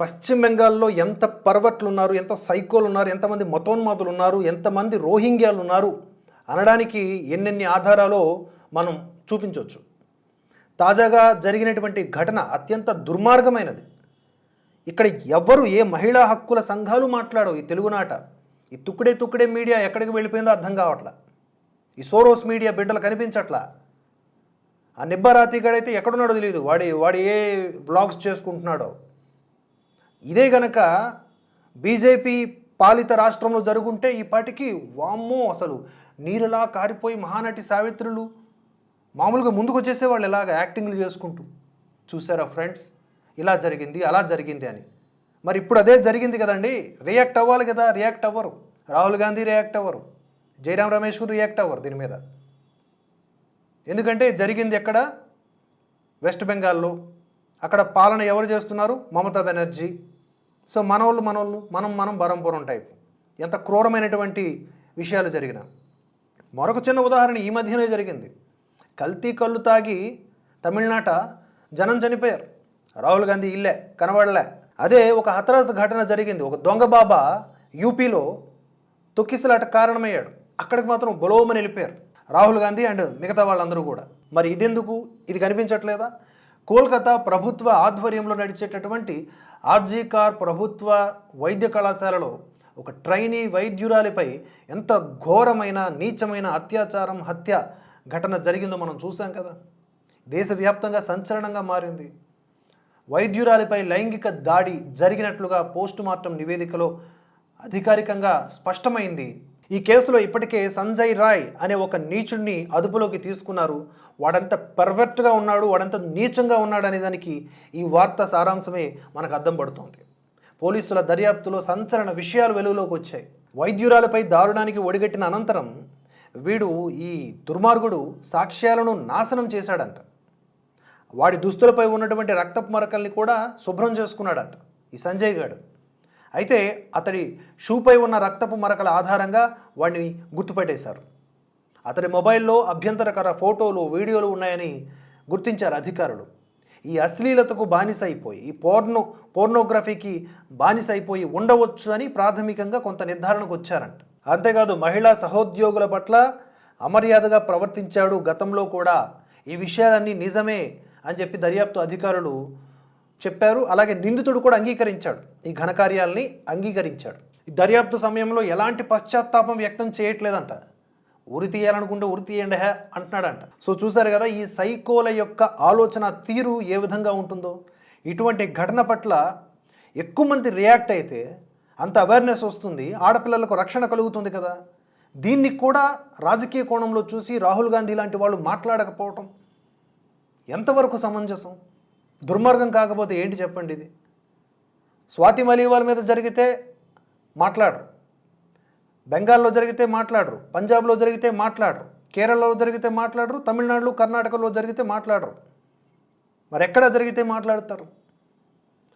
పశ్చిమ బెంగాల్లో ఎంత పర్వట్లు ఉన్నారు ఎంత సైకోలు ఉన్నారు ఎంతమంది మతోన్మాదులు ఉన్నారు ఎంతమంది రోహింగ్యాలు ఉన్నారు అనడానికి ఎన్నెన్ని ఆధారాలో మనం చూపించవచ్చు. తాజాగా జరిగినటువంటి ఘటన అత్యంత దుర్మార్గమైనది. ఇక్కడ ఎవ్వరు ఏ మహిళా హక్కుల సంఘాలు మాట్లాడవు ఈ తెలుగునాట ఈ తుక్కుడే తుక్కుడే మీడియా ఎక్కడికి వెళ్ళిపోయిందో అర్థం కావట్లా. ఈ సోరోస్ మీడియా బిడ్డలు కనిపించట్లా. ఆ నిబ్బరాతిగాడైతే ఎక్కడున్నాడో తెలియదు వాడి వాడు ఏ బ్లాగ్స్ చేసుకుంటున్నాడో. ఇదే గనక బీజేపీ పాలిత రాష్ట్రంలో జరుగుంటే ఈ పాటికి వామ్మో అసలు నీరులా కారిపోయి మహానటి సావిత్రులు మామూలుగా ముందుకు వచ్చేసేవాళ్ళు ఇలాగ యాక్టింగ్లు చేసుకుంటూ. చూసారా ఫ్రెండ్స్? ఇలా జరిగింది అలా జరిగింది అని. మరి ఇప్పుడు అదే జరిగింది కదండి? రియాక్ట్ అవ్వాలి కదా రియాక్ట్ అవ్వరు. రాహుల్ గాంధీ రియాక్ట్ అవ్వరు. జయరాం రమేష్ కూడా రియాక్ట్ అవ్వరు దీని మీద. ఎందుకంటే జరిగింది ఎక్కడ? వెస్ట్ బెంగాల్లో. అక్కడ పాలన ఎవరు చేస్తున్నారు? మమతా బెనర్జీ. సో మనోళ్ళు మనోళ్ళు మనం మనం బరంపురం టైప్. ఎంత క్రూరమైనటువంటి విషయాలు జరిగిన. మరొక చిన్న ఉదాహరణ ఈ మధ్యనే జరిగింది. కల్తీ కళ్ళు తాగి తమిళనాట జనం చనిపోయారు. రాహుల్ గాంధీ ఇల్లే కనబడలే. అదే ఒక హతరాస ఘటన జరిగింది. ఒక దొంగ బాబా యూపీలో తొక్కిసలాట కారణమయ్యాడు. అక్కడికి మాత్రం బొలోమని వెళ్ళిపోయారు రాహుల్ గాంధీ అండ్ మిగతా వాళ్ళందరూ కూడా. మరి ఇదెందుకు? ఇది కనిపించట్లేదా? కోల్కతా ప్రభుత్వ ఆధ్వర్యంలో నడిచేటటువంటి ఆర్జీ కార్ ప్రభుత్వ వైద్య కళాశాలలో ఒక ట్రైనీ వైద్యురాలిపై ఎంత ఘోరమైన నీచమైన అత్యాచారం హత్య ఘటన జరిగిందో మనం చూసాం కదా. దేశవ్యాప్తంగా సంచలనంగా మారింది. వైద్యురాలిపై లైంగిక దాడి జరిగినట్లుగా పోస్టుమార్టం నివేదికలో అధికారికంగా స్పష్టమైంది. ఈ కేసులో ఇప్పటికే సంజయ్ రాయ్ అనే ఒక నీచుడిని అదుపులోకి తీసుకున్నారు. వాడంత పర్ఫెక్ట్గా ఉన్నాడు వాడంత నీచంగా ఉన్నాడు అనే దానికి ఈ వార్త సారాంశమే మనకు అద్దం పడుతోంది. పోలీసుల దర్యాప్తులో సంచలన విషయాలు వెలుగులోకి వచ్చాయి. వైద్యురాలపై దారుణానికి ఒడిగట్టిన అనంతరం వీడు ఈ దుర్మార్గుడు సాక్ష్యాలను నాశనం చేశాడంట. వాడి దుస్తులపై ఉన్నటువంటి రక్తపు మరకల్ని కూడా శుభ్రం చేసుకున్నాడంట ఈ సంజయ్ గాడు. అయితే అతడి షూపై ఉన్న రక్తపు మరకల ఆధారంగా వాడిని గుర్తుపెట్టేశారు. అతడి మొబైల్లో అభ్యంతరకర ఫోటోలు వీడియోలు ఉన్నాయని గుర్తించారు అధికారులు. ఈ అశ్లీలతకు బానిస అయిపోయి ఈ పోర్నో పోర్నోగ్రఫీకి బానిస అయిపోయి ఉండవచ్చు అని ప్రాథమికంగా కొంత నిర్ధారణకు వచ్చారంట. అంతేకాదు మహిళా సహోద్యోగుల పట్ల అమర్యాదగా ప్రవర్తించాడు గతంలో కూడా. ఈ విషయాలన్నీ నిజమే అని చెప్పి దర్యాప్తు అధికారులు చెప్పారు. అలాగే నిందితుడు కూడా అంగీకరించాడు. ఈ ఘనకార్యాలని అంగీకరించాడు. ఈ దర్యాప్తు సమయంలో ఎలాంటి పశ్చాత్తాపం వ్యక్తం చేయట్లేదంట. ఉరి తీయాలనుకుంటే ఉరి తీయండి హే అంటున్నాడంట. సో చూసారు కదా ఈ సైకోల యొక్క ఆలోచన తీరు ఏ విధంగా ఉంటుందో? ఇటువంటి ఘటన పట్ల ఎక్కువ మంది రియాక్ట్ అయితే అంత అవేర్నెస్ వస్తుంది. ఆడపిల్లలకు రక్షణ కలుగుతుంది కదా. దీన్ని కూడా రాజకీయ కోణంలో చూసి రాహుల్ గాంధీ లాంటి వాళ్ళు మాట్లాడకపోవటం ఎంతవరకు సమంజసం? దుర్మార్గం కాకపోతే ఏంటి చెప్పండి ఇది? స్వాతి మలీవాల్ మీద జరిగితే మాట్లాడరు. బెంగాల్లో జరిగితే మాట్లాడరు. పంజాబ్లో జరిగితే మాట్లాడరు. కేరళలో జరిగితే మాట్లాడరు. తమిళనాడులో కర్ణాటకలో జరిగితే మాట్లాడరు. మరి ఎక్కడ జరిగితే మాట్లాడతారు?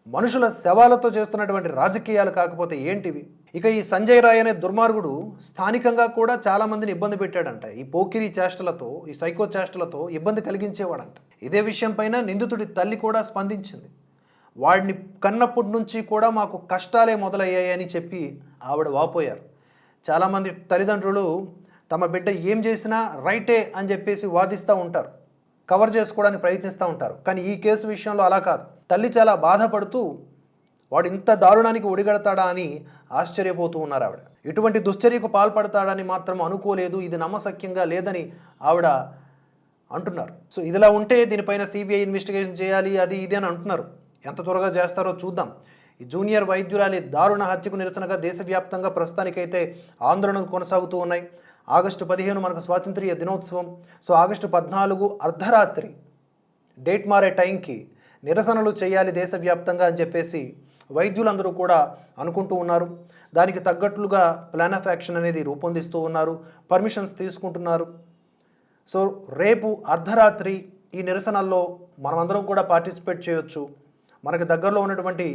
మనుషుల శవాలతో చేస్తున్నటువంటి రాజకీయాలు కాకపోతే ఏంటివి? ఇక ఈ సంజయ్ రాయ్ అనే దుర్మార్గుడు స్థానికంగా కూడా చాలామందిని ఇబ్బంది పెట్టాడంట. ఈ పోకిరి చేష్టలతో ఈ సైకో చేష్టలతో ఇబ్బంది కలిగించేవాడంట. ఇదే విషయంపైన నిందితుడి తల్లి కూడా స్పందించింది. వాడిని కన్నప్పటి నుంచి కూడా మాకు కష్టాలే మొదలయ్యాయని చెప్పి ఆవిడ వాపోయారు. చాలామంది తల్లిదండ్రులు తమ బిడ్డ ఏం చేసినా రైటే అని చెప్పేసి వాదిస్తూ ఉంటారు. కవర్ చేసుకోవడానికి ప్రయత్నిస్తూ ఉంటారు. కానీ ఈ కేసు విషయంలో అలా కాదు. తల్లి చాలా బాధపడుతూ వాడు ఇంత దారుణానికి ఒడిగడతాడా అని ఆశ్చర్యపోతూ ఉన్నారు ఆవిడ. ఇటువంటి దుశ్చర్యకు పాల్పడతాడని మాత్రం అనుకోలేదు. ఇది నమ్మసక్యంగా లేదని ఆవిడ అంటున్నారు. సో ఇదిలా ఉంటే దీనిపైన సిబిఐ ఇన్వెస్టిగేషన్ చేయాలి అది ఇది అని అంటున్నారు. ఎంత త్వరగా చేస్తారో చూద్దాం. ఈ జూనియర్ వైద్యురాలి దారుణ హత్యకు నిరసనగా దేశవ్యాప్తంగా ప్రస్తుతానికైతే ఆందోళనలు కొనసాగుతూ ఉన్నాయి. ఆగస్టు పదిహేను మనకు స్వాతంత్ర్య దినోత్సవం. సో ఆగస్టు పద్నాలుగు అర్ధరాత్రి డేట్ మారే టైంకి నిరసనలు చేయాలి దేశవ్యాప్తంగా అని చెప్పేసి వైద్యులందరూ కూడా అనుకుంటూ ఉన్నారు. దానికి తగ్గట్లుగా ప్లాన్ ఆఫ్ యాక్షన్ అనేది రూపొందిస్తూ ఉన్నారు. పర్మిషన్స్ తీసుకుంటున్నారు. సో రేపు అర్ధరాత్రి ఈ నిరసనల్లో మనమందరం కూడా పార్టిసిపేట్ చేయొచ్చు. మనకు దగ్గరలో ఉన్నటువంటి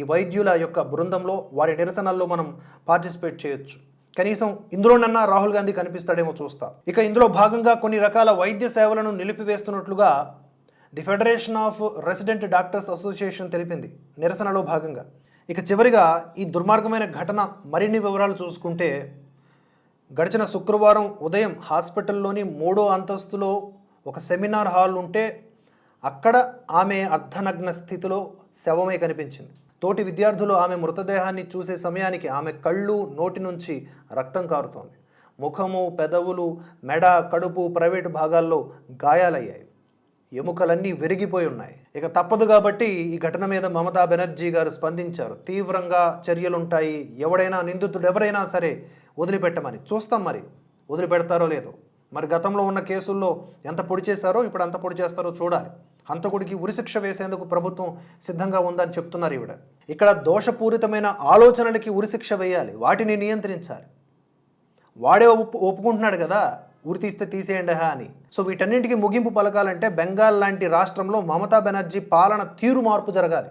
ఈ వైద్యుల యొక్క బృందంలో వారి నిరసనల్లో మనం పార్టిసిపేట్ చేయొచ్చు. కనీసం ఇందులోనన్నా రాహుల్ గాంధీ కనిపిస్తాడేమో చూస్తా. ఇక ఇందులో భాగంగా కొన్ని రకాల వైద్య సేవలను నిలిపివేస్తున్నట్లుగా the federation of resident doctors association తెలిపింది నిరసనలో భాగంగా. ఇక చివరిగా ఈ దుర్మార్గమైన ఘటన మరిన్ని వివరాలు చూసుకుంటే గడిచిన శుక్రవారం ఉదయం హాస్పిటల్లోని మూడో అంతస్తులో ఒక సెమినార్ హాల్ ఉంటే అక్కడ ఆమె అర్ధనగ్న స్థితిలో శవమే కనిపించింది. తోటి విద్యార్థులు ఆమె మృతదేహాన్ని చూసే సమయానికి ఆమె కళ్ళు నోటి నుంచి రక్తం కారుతోంది. ముఖము పెదవులు మెడ కడుపు ప్రైవేటు భాగాల్లో గాయాలయ్యాయి. ఎముకలన్నీ విరిగిపోయి ఉన్నాయి. ఇక తప్పదు కాబట్టి ఈ ఘటన మీద మమతా బెనర్జీ గారు స్పందించారు. తీవ్రంగా చర్యలుంటాయి. ఎవడైనా నిందితుడు ఎవరైనా సరే వదిలిపెట్టమని. చూస్తాం మరి. వదిలిపెడతారో లేదో. మరి గతంలో ఉన్న కేసుల్లో ఎంత పొడి చేశారో ఇప్పుడు అంత పొడి చేస్తారో చూడాలి. హంతకుడికి ఉరిశిక్ష వేసేందుకు ప్రభుత్వం సిద్ధంగా ఉందని చెప్తున్నారు ఈవిడ. ఇక్కడ దోషపూరితమైన ఆలోచనలకి ఉరిశిక్ష వేయాలి. వాటిని నియంత్రించాలి. వాడే ఒప్పు ఒప్పుకుంటున్నాడు కదా. ఉరి తీస్తే తీసేయండి హా అని. సో వీటన్నింటికి ముగింపు పలకాలంటే బెంగాల్ లాంటి రాష్ట్రంలో మమతా బెనర్జీ పాలన తీరు మార్పు జరగాలి.